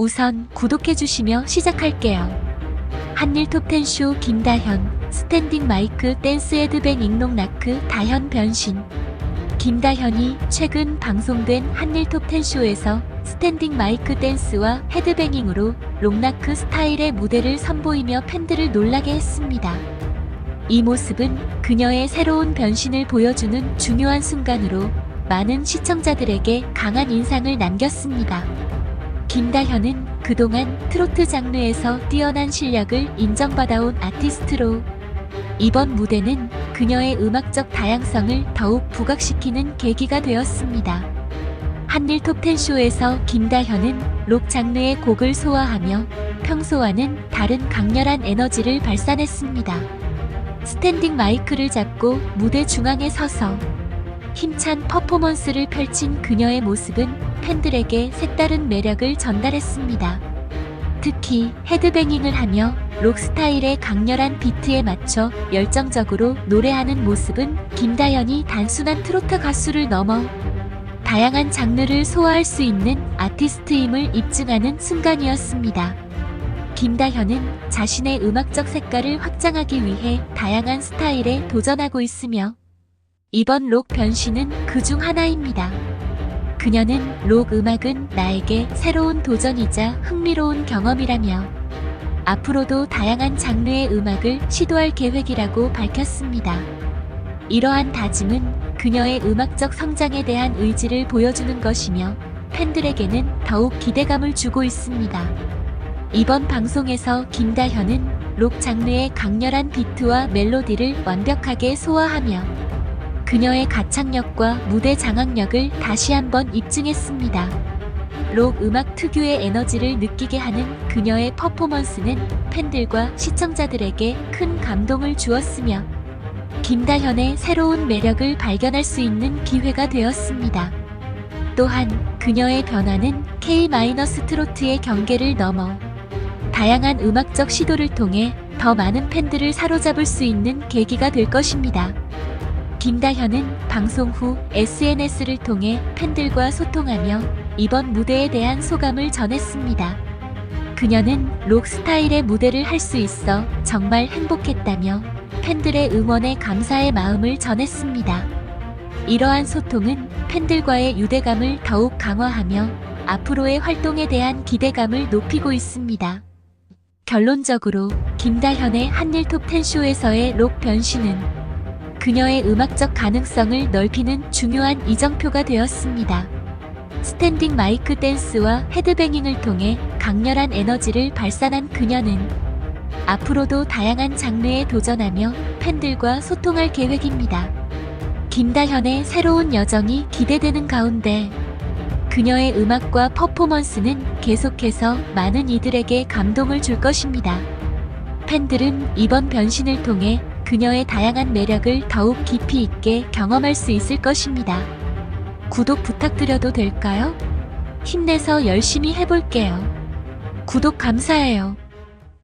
우선 구독해주시며 시작할게요. 한일 톱텐쇼 김다현, 스탠딩 마이크 댄스 헤드뱅 잉롱나크 다현 변신. 김다현이 최근 방송된 한일 톱텐쇼에서 스탠딩 마이크 댄스와 헤드뱅잉으로 롱나크 스타일의 무대를 선보이며 팬들을 놀라게 했습니다. 이 모습은 그녀의 새로운 변신을 보여주는 중요한 순간으로 많은 시청자들에게 강한 인상을 남겼습니다. 김다현은 그동안 트로트 장르에서 뛰어난 실력을 인정받아온 아티스트로 이번 무대는 그녀의 음악적 다양성을 더욱 부각시키는 계기가 되었습니다. 한일 톱텐쇼에서 김다현은 록 장르의 곡을 소화하며 평소와는 다른 강렬한 에너지를 발산했습니다. 스탠딩 마이크를 잡고 무대 중앙에 서서 힘찬 퍼포먼스를 펼친 그녀의 모습은 팬들에게 색다른 매력을 전달했습니다. 특히 헤드뱅잉을 하며 록 스타일의 강렬한 비트에 맞춰 열정적으로 노래하는 모습은 김다현이 단순한 트로트 가수를 넘어 다양한 장르를 소화할 수 있는 아티스트임을 입증하는 순간이었습니다. 김다현은 자신의 음악적 색깔을 확장하기 위해 다양한 스타일에 도전하고 있으며 이번 록 변신은 그 중 하나입니다. 그녀는 록 음악은 나에게 새로운 도전이자 흥미로운 경험이라며 앞으로도 다양한 장르의 음악을 시도할 계획이라고 밝혔습니다. 이러한 다짐은 그녀의 음악적 성장에 대한 의지를 보여주는 것이며 팬들에게는 더욱 기대감을 주고 있습니다. 이번 방송에서 김다현은 록 장르의 강렬한 비트와 멜로디를 완벽하게 소화하며 그녀의 가창력과 무대 장악력을 다시 한번 입증했습니다. 록 음악 특유의 에너지를 느끼게 하는 그녀의 퍼포먼스는 팬들과 시청자들에게 큰 감동을 주었으며 김다현의 새로운 매력을 발견할 수 있는 기회가 되었습니다. 또한 그녀의 변화는 K-트로트의 경계를 넘어 다양한 음악적 시도를 통해 더 많은 팬들을 사로잡을 수 있는 계기가 될 것입니다. 김다현은 방송 후 SNS를 통해 팬들과 소통하며 이번 무대에 대한 소감을 전했습니다. 그녀는 록 스타일의 무대를 할 수 있어 정말 행복했다며 팬들의 응원에 감사의 마음을 전했습니다. 이러한 소통은 팬들과의 유대감을 더욱 강화하며 앞으로의 활동에 대한 기대감을 높이고 있습니다. 결론적으로 김다현의 한일 톱10쇼에서의 록 변신은 그녀의 음악적 가능성을 넓히는 중요한 이정표가 되었습니다. 스탠딩 마이크 댄스와 헤드뱅잉을 통해 강렬한 에너지를 발산한 그녀는 앞으로도 다양한 장르에 도전하며 팬들과 소통할 계획입니다. 김다현의 새로운 여정이 기대되는 가운데 그녀의 음악과 퍼포먼스는 계속해서 많은 이들에게 감동을 줄 것입니다. 팬들은 이번 변신을 통해 그녀의 다양한 매력을 더욱 깊이 있게 경험할 수 있을 것입니다. 구독 부탁드려도 될까요? 힘내서 열심히 해볼게요. 구독 감사해요.